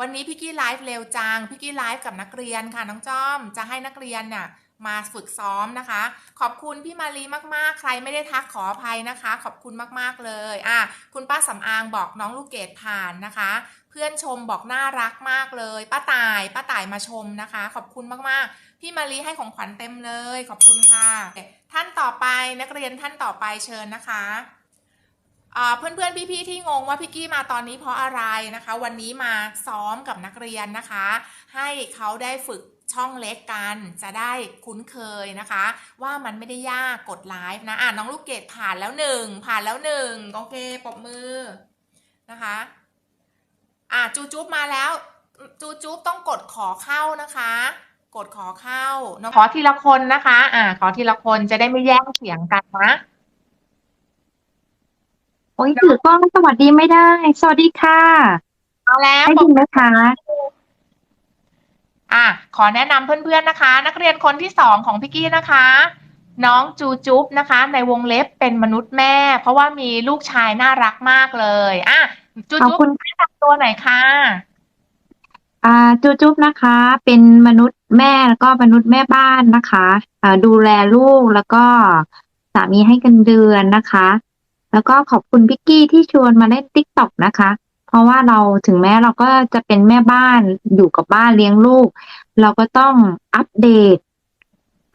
วันนี้พี่กี้ไลฟ์เร็วจังพี่กี้ไลฟ์กับนักเรียนค่ะน้องจ้อมจะให้นักเรียนน่ะมาฝึกซ้อมนะคะ ขอบคุณพี่มารีมากๆ ใครไม่ได้ทักขออภัยนะคะ ขอบคุณมากๆเลยอะคุณป้าสำอางบอกน้องลูกเกดผ่านนะคะ เพื่อนชมบอกน่ารักมากเลย ป้าตายป้าตายมาชมนะคะ ขอบคุณมากๆ พี่มารีให้ของขวัญเต็มเลย ขอบคุณค่ะ ท่านต่อไปนักเรียนท่านต่อไปเชิญนะคะ เพื่อนๆพี่ๆที่งงว่าพี่กี้มาตอนนี้เพราะอะไรนะคะ วันนี้มาซ้อมกับนักเรียนนะคะ ให้เขาได้ฝึกช่องเล็กกันจะได้คุ้นเคยนะคะ ว่ามันไม่ได้ยากกดไลฟ์นะอะน้องลูกเกดผ่านแล้วหนึ่งผ่านแล้วหนึ่งโอเคปรบมือนะคะอะจูจุ๊บมาแล้ว จูจุ๊บต้องกดขอเข้านะคะ กดขอเข้าขอทีละคนนะคะ อะขอทีละคนจะได้ไม่แย่งเสียงกันนะ โอ้ยถือกล้องสวัสดีไม่ได้ สวัสดีค่ะมาแล้วได้ปรบยินไหมคะ อะขอแนะนำเพื่อนๆนะคะ นักเรียนคนที่สองของพี่กี้นะคะ น้องจูจุ๊บนะคะ ในวงเล็บเป็นมนุษย์แม่ เพราะว่ามีลูกชายน่ารักมากเลยอะจูขอบจุ๊บคุณ แนะนำตัวหน่อยค่ะ อ่าจูจุ๊บนะคะ เป็นมนุษย์แม่แล้วก็มนุษย์แม่บ้านนะคะอ่าดูแลลูกแล้วก็สามีให้กันเดือนนะคะ แล้วก็ขอบคุณพิกกี้ที่ชวนมาเล่นติ๊กต็อกนะคะ เพราะว่าเราถึงแม้เราก็จะเป็นแม่บ้านอยู่กับบ้านเลี้ยงลูก เราก็ต้องอัปเดต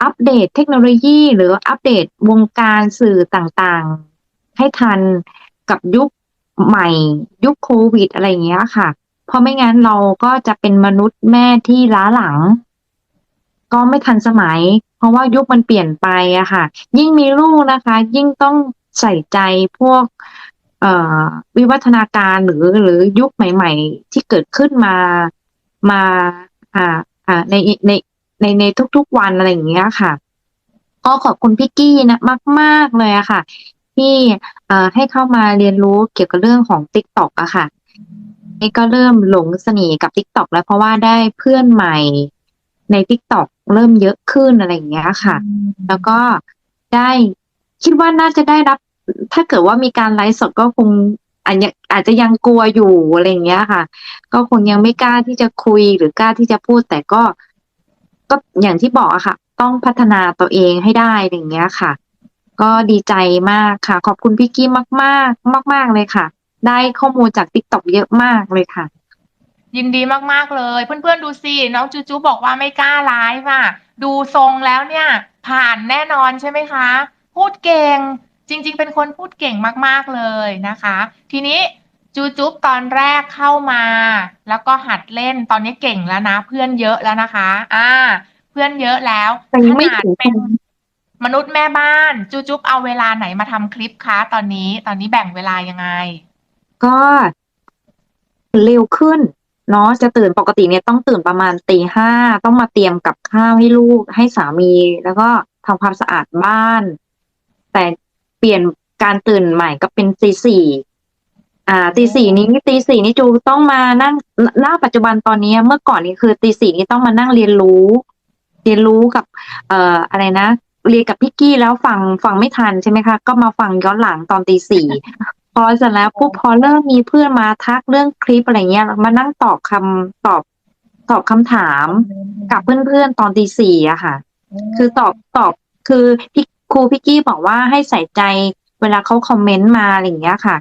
อัปเดตเทคโนโลยีหรืออัปเดตวงการสื่อต่างๆ ให้ทันกับยุคใหม่ยุคโควิดอะไรอย่างเงี้ยค่ะ เพราะไม่งั้นเราก็จะเป็นมนุษย์แม่ที่ล้าหลัง ก็ไม่ทันสมัย เพราะว่ายุคมันเปลี่ยนไปอะค่ะ ยิ่งมีลูกนะคะ ยิ่งต้อง ใส่ใจพวกวิวัฒนาการหรือหรือยุคใหม่ ๆ ที่เกิดขึ้นมามาอ่าอ่าในในในในทุกๆวันอะไรอย่างเงี้ยค่ะ ก็ขอบคุณพี่กี้นะมาก ๆ เลยอะค่ะ ที่เอ่อให้เข้ามาเรียนรู้เกี่ยวกับเรื่องของ TikTok อะค่ะนี่ก็เริ่มหลงเสน่ห์กับ TikTok แล้วเพราะว่าได้เพื่อนใหม่ใน TikTok เริ่มเยอะขึ้นอะไรอย่างเงี้ยค่ะ แล้วก็ได้ คิดว่าน่าจะได้รับ ถ้าเกิดว่ามีการไลฟ์สดก็คงอาจจะอาจจะยังกลัวอยู่อะไรอย่างเงี้ยค่ะ ก็คงยังไม่กล้าที่จะคุยหรือกล้าที่จะพูด แต่ก็ ก็อย่างที่บอกอะค่ะ ต้องพัฒนาตัวเองให้ได้อะไรอย่างเงี้ยค่ะ ก็ดีใจมากค่ะ ขอบคุณพี่กี้มากๆมากๆเลยค่ะ ได้ข้อมูลจาก TikTok เยอะมากเลยค่ะ ยินดีมากๆเลย เพื่อนๆดูสิน้องจูจูบอกว่าไม่กล้าไลฟ์อะ ดูทรงแล้วเนี่ย ผ่านแน่นอนใช่ไหมคะ พูดเก่ง จริง ๆ เป็นคนพูดเก่งมากๆเลยนะคะ ทีนี้จูจุ๊บตอนแรกเข้ามา แล้วก็หัดเล่นตอนนี้เก่งแล้วนะ เพื่อนเยอะแล้วนะคะ อ่า เพื่อนเยอะแล้วแต่ยังไม่ขนาดถึงเป็นคนมนุษย์แม่บ้านจูจุ๊บเอาเวลาไหนมาทำคลิปคะตอนนี้ ตอนนี้แบ่งเวลายังไง ก็เร็วขึ้นเนาะจะตื่นปกติเนี่ยต้องตื่นประมาณตีห้าต้องมาเตรียมกับข้าวให้ลูกให้สามี แล้วก็ทำความสะอาดบ้าน แต่เปลี่ยนการตื่นใหม่ก็เป็นตีสี่อ่าตีสี่นี้ตีสี่นี่จูต้องมานั่งณปัจจุบันตอนนี้เมื่อก่อนนี้คือตีสี่นี้ต้องมานั่งเรียนรู้ เรียนรู้กับ เอ่ออะไรนะเรียนกับพี่กี้แล้วฟังฟังไม่ทันใช่ไหมคะ ก็มาฟังย้อนหลังตอนตีสี่พอเสร็จแล้วปุ๊บพอเริ่มมีเพื่อนมาทักเรื่องคลิปอะไรเงี้ยมานั่งตอบคำตอบตอบคำถามกับเพื่อนๆตอนตีสี่อะค่ะ คือตอบตอบคือพี่ ครูพี่กี้บอกว่าให้ใส่ใจเวลาเขาคอมเมนต์มาอะไรอย่างเงี้ยค่ะ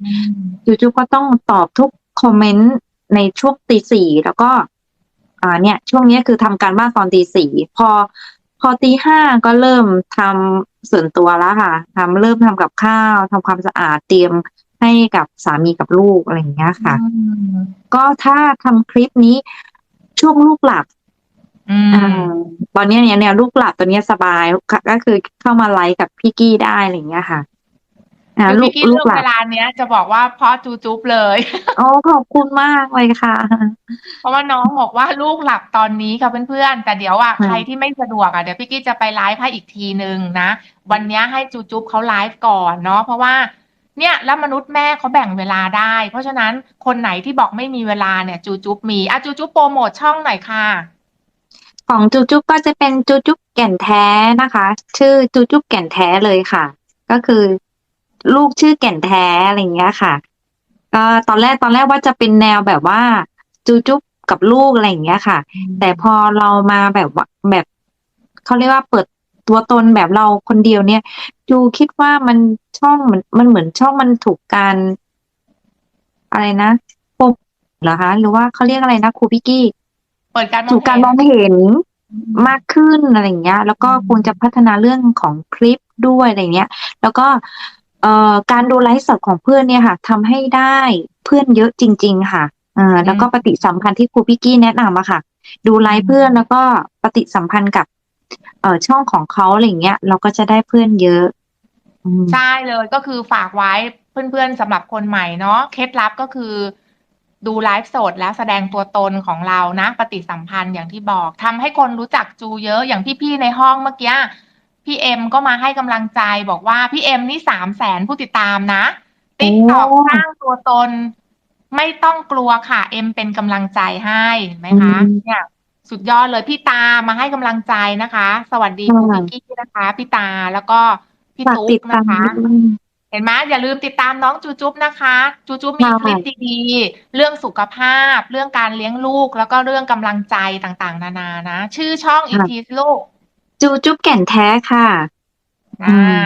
จู่ๆก็ต้องตอบทุกคอมเมนต์ในช่วงตีสี่แล้วก็ อ่า เนี่ย ช่วงเนี้ยคือทำการบ้านตอนตีสี่พอ พอตีห้าก็เริ่มทำส่วนตัวแล้วค่ะทำเริ่มทำกับข้าวทำความสะอาดเตรียมให้กับสามีกับลูกอะไรอย่างเงี้ยค่ะอืมก็ถ้าทำคลิปนี้ช่วงลูกหลับ อืมอ่าตอนเนี้ยเนี่ยเนี่ยลูกหลับตอนเนี้ยสบายค่ะก็คือเข้ามาไลฟ์กับพี่กี้ได้อะไรอย่างเงี้ยค่ะอ่าคือลูพี่กกี้ลูเลืกอกหลัเวบลาเนี้ยจะบอกว่าเพราะจูจุ๊บเลยโอ้ขอบคุณมากเลยค่ะ เพราะว่าน้องบอกว่าลูกหลับตอนนี้ค่ะเพื่อนๆแต่เดี๋ยวอะอืมใครที่ไม่สะดวกอะเดี๋ยวพี่กี้จะไปไลฟ์ให้อีกทีนึงนะวันเนี้ยให้จูจุ๊บเขาไลฟ์ก่อนเนาะเพราะว่าเนี่ยแล้วมนุษย์แม่เขาแบ่งเวลาได้ เพราะฉะนั้นคนไหนที่บอกไม่มีเวลาเนี่ยจูจุ๊บมีอะจูจุ๊บโปรโมทช่องหน่อยค่ะ ของจูจุ๊บก็จะเป็นจูจุ๊บแก่นแท้นะคะ ชื่อจูจุ๊บแก่นแท้เลยค่ะ ก็คือ ลูกชื่อแก่นแท้อะไรอย่างเงี้ยค่ะ ก็ตอนแรกตอนแรกว่าจะเป็นแนวแบบว่าจูจุ๊บกับลูกอะไรอย่างเงี้ยค่ะ แต่พอเรามาแบบว่าแบบเขาเรียกว่าเปิดตัวตนแบบเราคนเดียวเนี่ย จูคิดว่ามันช่องมันมันเหมือนช่องมันถูกการ อะไรนะโปรโมทเหรอคะ หรือว่าเขาเรียกอะไรนะครูพิกกี้เปิดการมองถูกการมองเห็นเห็นมากขึ้นอะไรอย่างเงี้ย แล้วก็อืมควรจะพัฒนาเรื่องของคลิปด้วยอะไรเงี้ย แล้วก็เอ่อการดูไลฟ์สดของเพื่อนเนี่ยค่ะทำให้ได้เพื่อนเยอะจริง ๆ ค่ะอ่าแล้วก็ปฏิสัมพันธ์ที่ครูพิกกี้แนะนำอะค่ะ ดูไลฟ์เพื่อนแล้วก็ปฏิสัมพันธ์กับ เอ่อช่องของเขาอะไรอย่างเงี้ย เราก็จะได้เพื่อนเยอะอืมใช่เลยก็คือฝากไว้เพื่อนๆสำหรับคนใหม่เนาะเคล็ดลับก็คือ ดูไลฟ์สดแล้วแสดงตัวตนของเรานะ ปฏิสัมพันธ์อย่างที่บอกทำให้คนรู้จักจูเยอะอย่างพี่ๆในห้องเมื่อกี้พี่เอ็มก็มาให้กำลังใจบอกว่าพี่เอ็มนี่สามแสนผู้ติดตามนะติ๊กตอกโอ้สร้างตัวตน ไม่ต้องกลัวค่ะ เอ็มเป็นกำลังใจให้เห็นไหมคะอืมเนี่ยสุดยอดเลยพี่ตามาให้กำลังใจนะคะ สวัสดีค่ะครูพิกกี้นะคะ พี่ตาแล้วก็พี่ฝากตุ๊ติดกตานะมคะด้วย เห็นไหมอย่าลืมติดตามน้องจูจุ๊บนะคะ จูจุ๊บมีค่ะคลิปดีๆ เรื่องสุขภาพ เรื่องการเลี้ยงลูก แล้วก็เรื่องกำลังใจต่างๆ นานานะ ชื่อช่องอีกทีสิลูก จูจุ๊บแก่นแท้ค่ะอือ่าม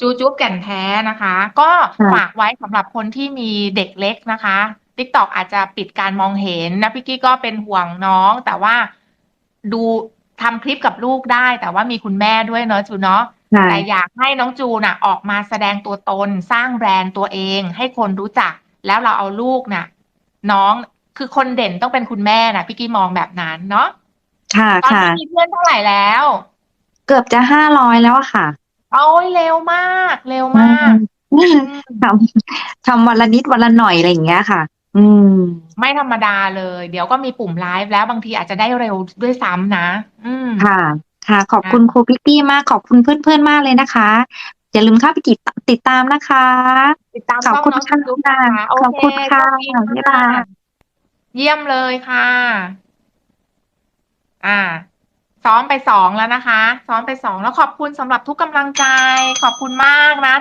จูจุ๊บแก่นแท้นะคะ ก็ค่ะฝากไว้สำหรับคนที่มีเด็กเล็กนะคะ TikTok อาจจะปิดการมองเห็นนะพี่กี้ก็เป็นห่วงน้อง แต่ว่าดูทำคลิปกับลูกได้ แต่ว่ามีคุณแม่ด้วยเนอะจูเนาะค่ะ แต่อยากให้น้องจูน่ะ ออกมาแสดงตัวตน สร้างแบรนด์ตัวเอง ให้คนรู้จัก แล้วเราเอาลูกน่ะ น้องคือคนเด่นต้องเป็นคุณแม่น่ะ พี่กี้มองแบบนั้นเนาะค่ะตอนค่ะนี้มีเพื่อนเท่าไหร่แล้ว เกือบจะห้าร้อยแล้วอะค่ะโอ้ยเร็วมาก เร็วมากอืมอืมทำทำวันละนิดวันละหน่อยอะไรอย่างเงี้ยค่ะ อืม ไม่ธรรมดาเลย เดี๋ยวก็มีปุ่มไลฟ์แล้วบางทีอาจจะได้เร็วด้วยซ้ำนะ อืมค่ะ ค่ะ ขอบคุณครูพิตตี้มาก ขอบคุณเพื่อนๆมากเลยนะคะ อย่าลืมเข้าไปติดติดตามนะคะ ติดตามขอบช่องคุณน้องค่ะจุ๊บนะคะโอขอบเคคุณค่ะโชดีบ๊ายบายเยี่ยมเลยค่ะ อ่า ซ้อมไปสองแล้วนะคะ ซ้อมไปสองแล้วขอบคุณสำหรับทุกกำลังใจ ขอบคุณมากนะ